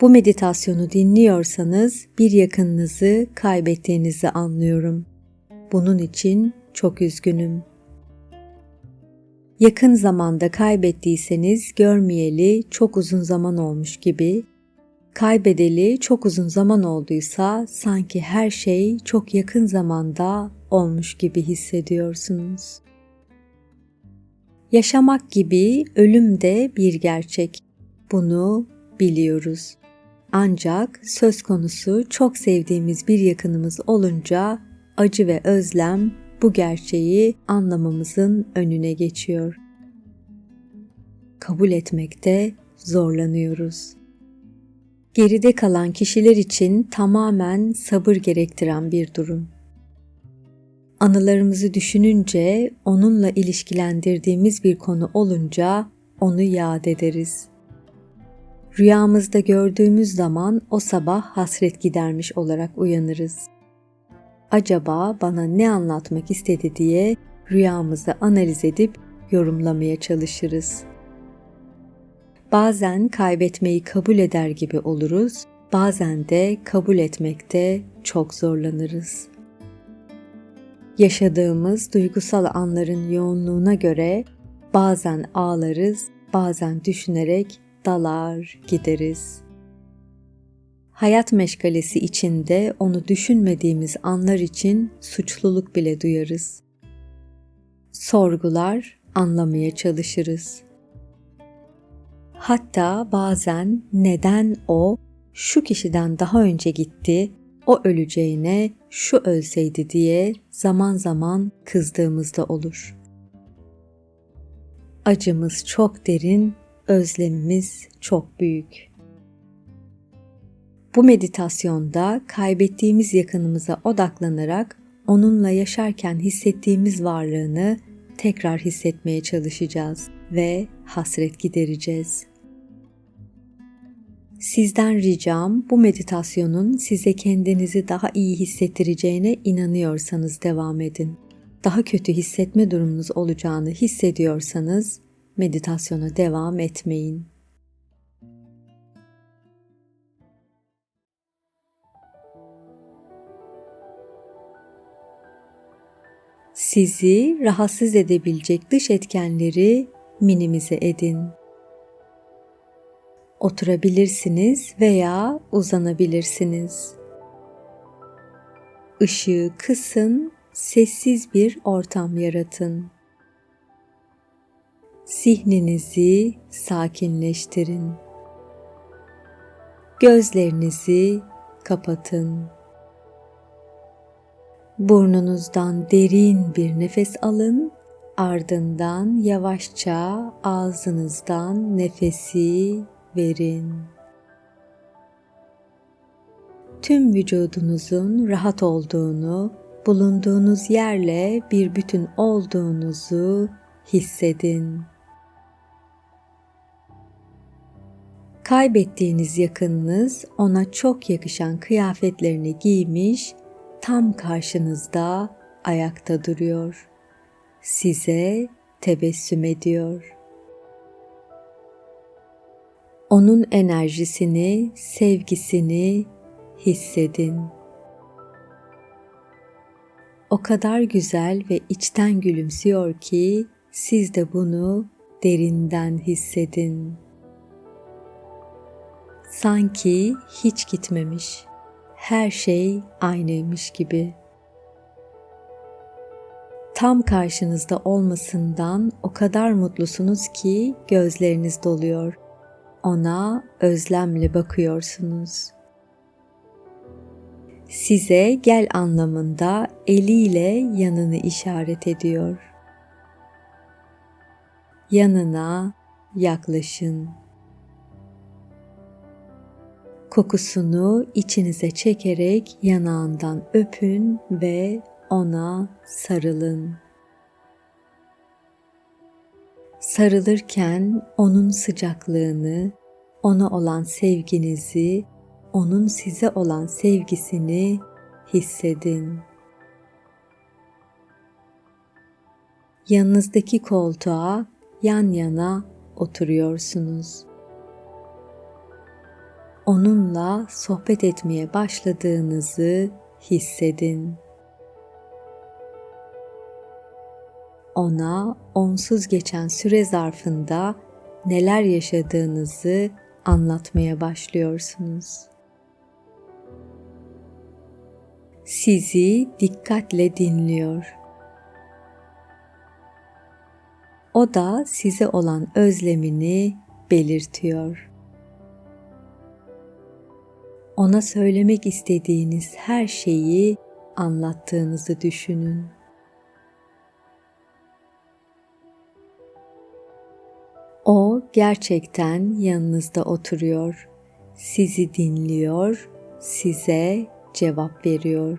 Bu meditasyonu dinliyorsanız bir yakınınızı kaybettiğinizi anlıyorum. Bunun için çok üzgünüm. Yakın zamanda kaybettiyseniz görmeyeli çok uzun zaman olmuş gibi, kaybedeli çok uzun zaman olduysa sanki her şey çok yakın zamanda olmuş gibi hissediyorsunuz. Yaşamak gibi ölüm de bir gerçek. Bunu biliyoruz. Ancak söz konusu çok sevdiğimiz bir yakınımız olunca acı ve özlem bu gerçeği anlamamızın önüne geçiyor. Kabul etmekte zorlanıyoruz. Geride kalan kişiler için tamamen sabır gerektiren bir durum. Anılarımızı düşününce, onunla ilişkilendirdiğimiz bir konu olunca onu yad ederiz. Rüyamızda gördüğümüz zaman o sabah hasret gidermiş olarak uyanırız. Acaba bana ne anlatmak istedi diye rüyamızı analiz edip yorumlamaya çalışırız. Bazen kaybetmeyi kabul eder gibi oluruz, bazen de kabul etmekte çok zorlanırız. Yaşadığımız duygusal anların yoğunluğuna göre bazen ağlarız, bazen düşünerek dalar gideriz. Hayat meşgalesi içinde onu düşünmediğimiz anlar için suçluluk bile duyarız. Sorgular, anlamaya çalışırız. Hatta bazen neden o şu kişiden daha önce gitti, o öleceğine şu ölseydi diye zaman zaman kızdığımızda olur. Acımız çok derin, özlemimiz çok büyük. Bu meditasyonda kaybettiğimiz yakınımıza odaklanarak onunla yaşarken hissettiğimiz varlığını tekrar hissetmeye çalışacağız ve hasret gidereceğiz. Sizden ricam bu meditasyonun size kendinizi daha iyi hissettireceğine inanıyorsanız devam edin. Daha kötü hissetme durumunuz olacağını hissediyorsanız meditasyona devam etmeyin. Sizi rahatsız edebilecek dış etkenleri minimize edin. Oturabilirsiniz veya uzanabilirsiniz. Işığı kısın, sessiz bir ortam yaratın. Zihninizi sakinleştirin. Gözlerinizi kapatın. Burnunuzdan derin bir nefes alın, ardından yavaşça ağzınızdan nefesi verin. Tüm vücudunuzun rahat olduğunu, bulunduğunuz yerle bir bütün olduğunuzu hissedin. Kaybettiğiniz yakınınız ona çok yakışan kıyafetlerini giymiş, tam karşınızda ayakta duruyor. Size tebessüm ediyor. Onun enerjisini, sevgisini hissedin. O kadar güzel ve içten gülümsüyor ki siz de bunu derinden hissedin sanki hiç gitmemiş. Her şey aynıymış gibi. Tam karşınızda olmasından o kadar mutlusunuz ki gözleriniz doluyor. Ona özlemle bakıyorsunuz. Size gel anlamında eliyle yanını işaret ediyor. Yanına yaklaşın Kokusunu içinize çekerek yanağından öpün ve ona sarılın. Sarılırken onun sıcaklığını, ona olan sevginizi, onun size olan sevgisini hissedin. Yanınızdaki koltuğa yan yana oturuyorsunuz onunla sohbet etmeye başladığınızı hissedin. Ona onsuz geçen süre zarfında neler yaşadığınızı anlatmaya başlıyorsunuz. Sizi dikkatle dinliyor. O da size olan özlemini belirtiyor. Ona söylemek istediğiniz her şeyi anlattığınızı düşünün. O gerçekten yanınızda oturuyor. Sizi dinliyor, size cevap veriyor.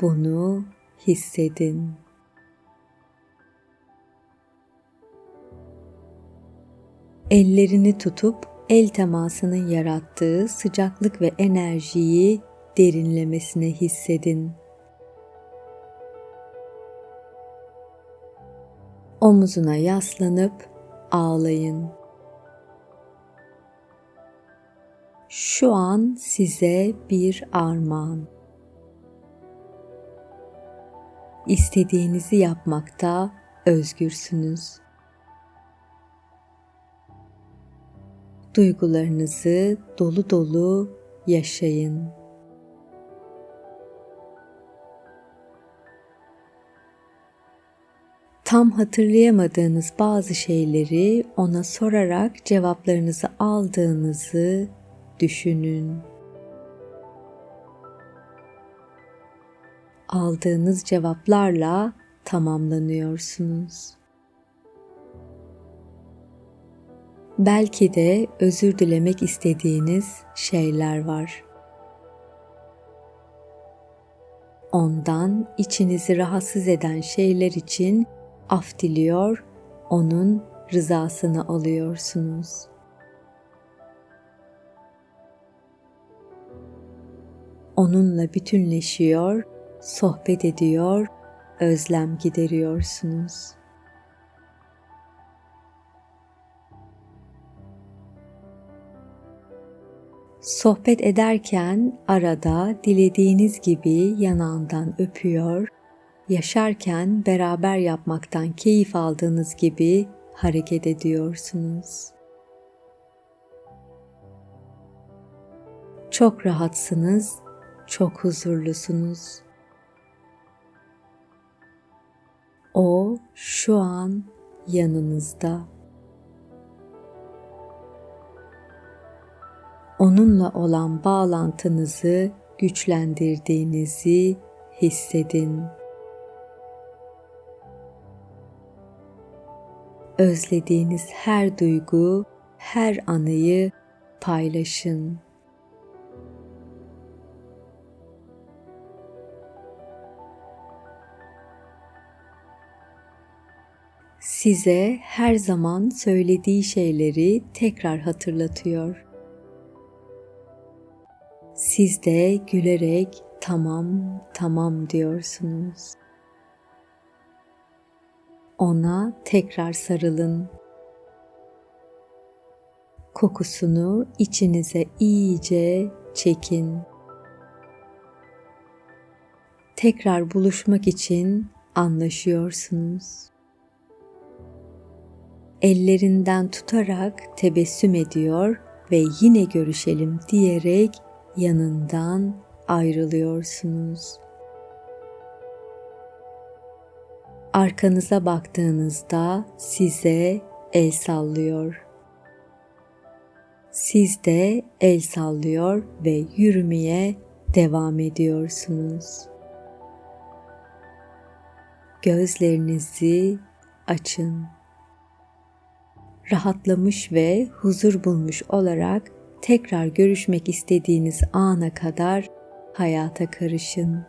Bunu hissedin. Ellerini tutup el temasının yarattığı sıcaklık ve enerjiyi derinlemesine hissedin. Omuzuna yaslanıp ağlayın. Şu an size bir armağan. İstediğinizi yapmakta özgürsünüz. Duygularınızı dolu dolu yaşayın. tam hatırlayamadığınız bazı şeyleri ona sorarak cevaplarınızı aldığınızı düşünün. Aldığınız cevaplarla tamamlanıyorsunuz. Belki de özür dilemek istediğiniz şeyler var. Ondan içinizi rahatsız eden şeyler için af diliyor, onun rızasını alıyorsunuz. Onunla bütünleşiyor, sohbet ediyor, özlem gideriyorsunuz. Sohbet ederken arada dilediğiniz gibi yanağından öpüyor, yaşarken beraber yapmaktan keyif aldığınız gibi hareket ediyorsunuz. Çok rahatsınız, çok huzurlusunuz. O şu an yanınızda. Onunla olan bağlantınızı güçlendirdiğinizi hissedin. özlediğiniz her duygu, her anıyı paylaşın. Size her zaman söylediği şeyleri tekrar hatırlatıyor. Siz de gülerek tamam tamam diyorsunuz. Ona tekrar sarılın. Kokusunu içinize iyice çekin. Tekrar buluşmak için anlaşıyorsunuz. Ellerinden tutarak tebessüm ediyor ve yine görüşelim diyerek yanından ayrılıyorsunuz. arkanıza baktığınızda size el sallıyor. Siz de el sallıyor ve yürümeye devam ediyorsunuz. Gözlerinizi açın. Rahatlamış ve huzur bulmuş olarak tekrar görüşmek istediğiniz ana kadar hayata karışın.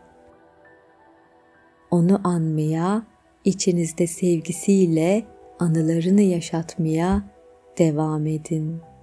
Onu anmaya içinizde sevgisiyle anılarını yaşatmaya devam edin.''